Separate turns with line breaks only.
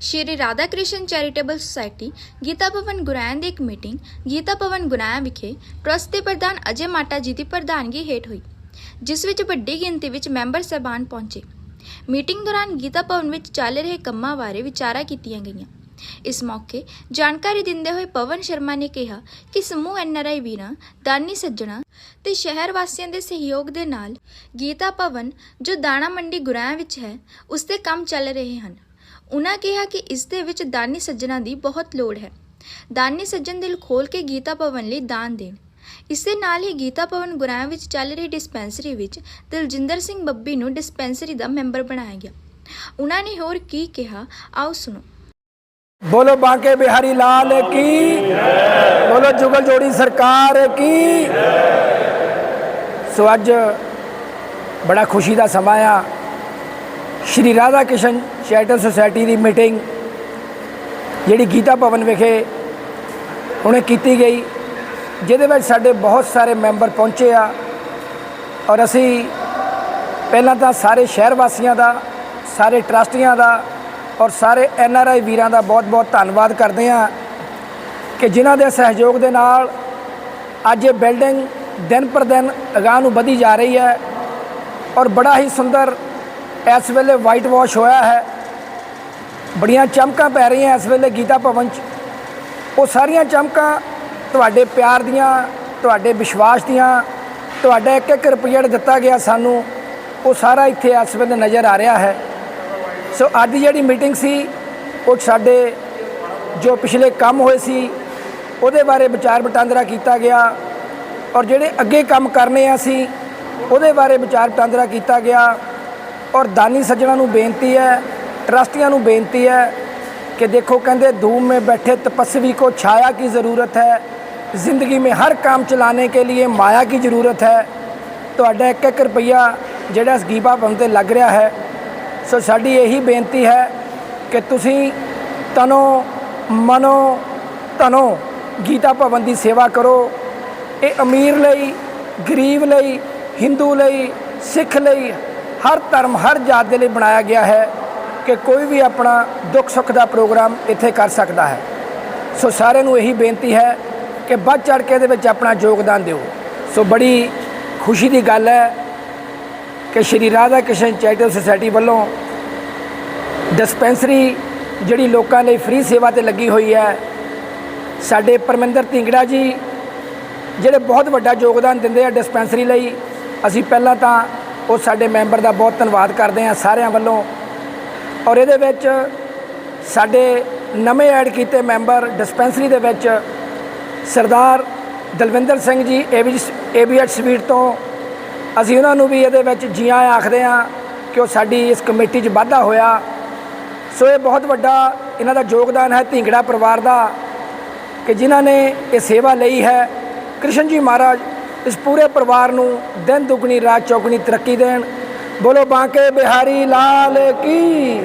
ਸ਼੍ਰੀ Radha Krishna charitable society, Geeta Bhawan Goraya ਦੀ ਇੱਕ meeting, Gita Bhawan ਗੁਰਾਇਆਂ ਵਿਖੇ ਟਰਸਟ ਦੇ ਪ੍ਰਧਾਨ ਅਜੇ ਮਾਟਾ ਜੀ ਦੀ ਪ੍ਰਧਾਨਗੀ ਹੇਠ ਹੋਈ, ਜਿਸ ਵਿੱਚ ਵੱਡੀ ਗਿਣਤੀ ਵਿੱਚ ਮੈਂਬਰ ਸਹਿਬਾਨ ਪਹੁੰਚੇ। ਮੀਟਿੰਗ ਦੌਰਾਨ ਗੀਤਾ ਭਵਨ ਵਿੱਚ ਚੱਲ ਰਹੇ ਕੰਮਾਂ ਬਾਰੇ ਵਿਚਾਰਾਂ ਕੀਤੀਆਂ ਗਈਆਂ। ਇਸ ਮੌਕੇ ਜਾਣਕਾਰੀ ਦਿੰਦੇ ਹੋਏ ਪਵਨ ਸ਼ਰਮਾ ਨੇ ਕਿਹਾ ਕਿ ਸਮੂਹ ਐਨਆਰਆਈ ਵੀਰਾਂ, ਦਾਨੀ ਸੱਜਣਾ ਤੇ ਸ਼ਹਿਰ ਵਾਸੀਆਂ ਦੇ ਸਹਿਯੋਗ ਦੇ ਨਾਲ ਗੀਤਾ ਭਵਨ, ਜੋ ਦਾਣਾ ਮੰਡੀ ਗੁਰਾਇਆਂ ਵਿੱਚ ਹੈ, ਉਸ ਤੇ ਕੰਮ ਚੱਲ ਰਹੇ ਹਨ। ਉਨ੍ਹਾਂ ਕਿਹਾ ਕਿ ਇਸ ਦੇ ਵਿੱਚ ਦਾਨੀ ਸੱਜਣਾ ਦੀ ਬਹੁਤ ਲੋੜ ਹੈ ਦਾਨੀ ਸੱਜਣ ਦਿਲ ਖੋਲ ਕੇ ਗੀਤਾ ਭਵਨ ਲਈ ਦਾਨ ਦੇਣ ਇਸ ਦੇ ਨਾਲ ਹੀ ਗੀਤਾ ਭਵਨ ਗੁਰਾਇਆਂ ਵਿੱਚ ਚੱਲ ਰਹੀ ਡਿਸਪੈਂਸਰੀ ਵਿੱਚ ਦਿਲਜਿੰਦਰ ਸਿੰਘ ਬੱਬੀ ਨੂੰ ਡਿਸਪੈਂਸਰੀ ਦਾ ਮੈਂਬਰ ਬਣਾਇਆ ਗਿਆ ਉਨ੍ਹਾਂ ਨੇ ਹੋਰ ਕੀ ਕਿਹਾ ਆਓ ਸੁਣੋ
बोलो बांके बिहारी लाल की बोलो जुगल जोड़ी सरकार की ਸੋ ਅੱਜ ਬੜਾ ਖੁਸ਼ੀ ਦਾ ਸਮਾਂ ਆ ਸ਼੍ਰੀ ਰਾਧਾ ਕਿਸ਼ਨ ਚੈਰੀਟੇਬਲ ਸੁਸਾਇਟੀ ਦੀ ਮੀਟਿੰਗ ਜਿਹੜੀ ਗੀਤਾ ਭਵਨ ਵਿਖੇ ਹੁਣੇ ਕੀਤੀ ਗਈ, ਜਿਹਦੇ ਵਿੱਚ ਸਾਡੇ ਬਹੁਤ ਸਾਰੇ ਮੈਂਬਰ ਪਹੁੰਚੇ ਆ ਔਰ ਅਸੀਂ ਪਹਿਲਾਂ ਤਾਂ ਸਾਰੇ ਸ਼ਹਿਰ ਵਾਸੀਆਂ ਦਾ, ਸਾਰੇ ਟਰਸਟੀਆਂ ਦਾ ਔਰ ਸਾਰੇ ਐਨ ਆਰ ਆਈ ਵੀਰਾਂ ਦਾ ਬਹੁਤ-ਬਹੁਤ ਧੰਨਵਾਦ ਕਰਦੇ ਹਾਂ ਕਿ ਜਿਨ੍ਹਾਂ ਦੇ ਸਹਿਯੋਗ ਦੇ ਨਾਲ ਅੱਜ ਇਹ ਬਿਲਡਿੰਗ ਦਿਨ ਪਰ ਦਿਨ ਅਗਾਂਹ ਨੂੰ ਵਧੀ ਜਾ ਰਹੀ ਹੈ ਔਰ ਬੜਾ ਹੀ ਸੁੰਦਰ ਇਸ ਵੇਲੇ ਵਾਈਟ ਵਾਸ਼ ਹੋਇਆ ਹੈ। ਬੜੀਆਂ ਚਮਕਾਂ ਪੈ ਰਹੀਆਂ ਇਸ ਵੇਲੇ ਗੀਤਾ ਭਵਨ 'ਚ। ਉਹ ਸਾਰੀਆਂ ਚਮਕਾਂ ਤੁਹਾਡੇ ਪਿਆਰ ਦੀਆਂ, ਤੁਹਾਡੇ ਵਿਸ਼ਵਾਸ ਦੀਆਂ, ਤੁਹਾਡਾ ਇੱਕ ਇੱਕ ਰੁਪਈਆ ਦਿੱਤਾ ਗਿਆ ਸਾਨੂੰ, ਉਹ ਸਾਰਾ ਇੱਥੇ ਇਸ ਵੇਲੇ ਨਜ਼ਰ ਆ ਰਿਹਾ ਹੈ। ਸੋ ਅੱਜ ਦੀ ਜਿਹੜੀ ਮੀਟਿੰਗ ਸੀ, ਉਹ ਸਾਡੇ ਜੋ ਪਿਛਲੇ ਕੰਮ ਹੋਏ ਸੀ, ਉਹਦੇ ਬਾਰੇ ਵਿਚਾਰ ਵਟਾਂਦਰਾ ਕੀਤਾ ਗਿਆ ਔਰ ਜਿਹੜੇ ਅੱਗੇ ਕੰਮ ਕਰਨੇ ਆ ਅਸੀਂ, ਉਹਦੇ ਬਾਰੇ ਵਿਚਾਰ ਵਟਾਂਦਰਾ ਕੀਤਾ ਗਿਆ ਔਰ ਦਾਨੀ ਸੱਜਣਾ ਨੂੰ ਬੇਨਤੀ ਹੈ ਟਰਸਟੀਆਂ ਨੂੰ ਬੇਨਤੀ ਹੈ कि देखो कहते धूम में बैठे तपस्वी को छाया की ज़रूरत है ज़िंदगी में हर काम चलाने के लिए माया की ज़रूरत है ਤੁਹਾਡਾ ਇੱਕ ਇੱਕ ਰੁਪਈਆ ਜਿਹੜਾ ਇਸ ਗੀਬਾ ਭਵਨ ਤੇ ਲੱਗ ਰਿਹਾ ਹੈ ਸੋ ਸਾਡੀ ਇਹੀ ਬੇਨਤੀ ਹੈ ਕਿ ਤੁਸੀਂ ਤਨੋ ਮਨੋ ਤਨੋ ਗੀਤਾ ਭਵਨ ਦੀ ਸੇਵਾ ਕਰੋ ਇਹ ਅਮੀਰ ਲਈ ਗਰੀਬ ਲਈ ਹਿੰਦੂ ਲਈ ਸਿੱਖ ਲਈ ਹਰ ਧਰਮ ਹਰ ਜਾਤ ਦੇ ਲਈ ਬਣਾਇਆ ਗਿਆ ਹੈ ਕਿ ਕੋਈ ਵੀ ਆਪਣਾ ਦੁੱਖ ਸੁੱਖ ਦਾ ਪ੍ਰੋਗਰਾਮ ਇੱਥੇ ਕਰ ਸਕਦਾ ਹੈ। ਸੋ ਸਾਰਿਆਂ ਨੂੰ ਇਹੀ ਬੇਨਤੀ ਹੈ ਕਿ ਵੱਧ ਚੜ ਕੇ ਇਹਦੇ ਵਿੱਚ ਆਪਣਾ ਯੋਗਦਾਨ ਦਿਓ। ਸੋ ਬੜੀ ਖੁਸ਼ੀ ਦੀ ਗੱਲ ਹੈ ਕਿ ਸ਼੍ਰੀ ਰਾਧਾ ਕ੍ਰਿਸ਼ਨ ਚੈਰੀਟੇਬਲ ਸੁਸਾਇਟੀ ਵੱਲੋਂ ਡਿਸਪੈਂਸਰੀ ਜਿਹੜੀ ਲੋਕਾਂ ਲਈ ਫ੍ਰੀ ਸੇਵਾ ਤੇ ਲੱਗੀ ਹੋਈ ਹੈ, ਸਾਡੇ ਪਰਮਿੰਦਰ ਢਿੰਗੜਾ ਜੀ ਜਿਹੜੇ ਬਹੁਤ ਵੱਡਾ ਯੋਗਦਾਨ ਦਿੰਦੇ ਆ ਡਿਸਪੈਂਸਰੀ ਲਈ, ਅਸੀਂ ਪਹਿਲਾਂ ਤਾਂ ਉਹ ਸਾਡੇ ਮੈਂਬਰ ਦਾ ਬਹੁਤ ਧੰਨਵਾਦ ਕਰਦੇ ਹਾਂ ਸਾਰਿਆਂ ਵੱਲੋਂ ਔਰ ਇਹਦੇ ਵਿੱਚ ਸਾਡੇ ਨਵੇਂ ਐਡ ਕੀਤੇ ਮੈਂਬਰ ਡਿਸਪੈਂਸਰੀ ਦੇ ਵਿੱਚ ਸਰਦਾਰ ਦਲਵਿੰਦਰ ਸਿੰਘ ਜੀ ਏਬੀਐਚ ਸਵੀਟ ਤੋਂ ਅਸੀਂ ਉਹਨਾਂ ਨੂੰ ਵੀ ਇਹਦੇ ਵਿੱਚ ਜੀਆਂ ਆਖਦੇ ਹਾਂ ਕਿ ਉਹ ਸਾਡੀ ਇਸ ਕਮੇਟੀ 'ਚ ਵਾਧਾ ਹੋਇਆ। ਸੋ ਇਹ ਬਹੁਤ ਵੱਡਾ ਇਹਨਾਂ ਦਾ ਯੋਗਦਾਨ ਹੈ ਢਿੰਗੜਾ ਪਰਿਵਾਰ ਦਾ ਕਿ ਜਿਨ੍ਹਾਂ ਨੇ ਇਹ ਸੇਵਾ ਲਈ ਹੈ। ਕ੍ਰਿਸ਼ਨ ਜੀ ਮਹਾਰਾਜ ਇਸ ਪੂਰੇ ਪਰਿਵਾਰ ਨੂੰ ਦਿਨ ਦੁਗਣੀ, ਰਾਤ ਚੌਗਣੀ ਤਰੱਕੀ ਦੇਣ। ਬੋਲੋ ਬਾਂਕੇ ਬਿਹਾਰੀ ਲਾਲ ਕੀ?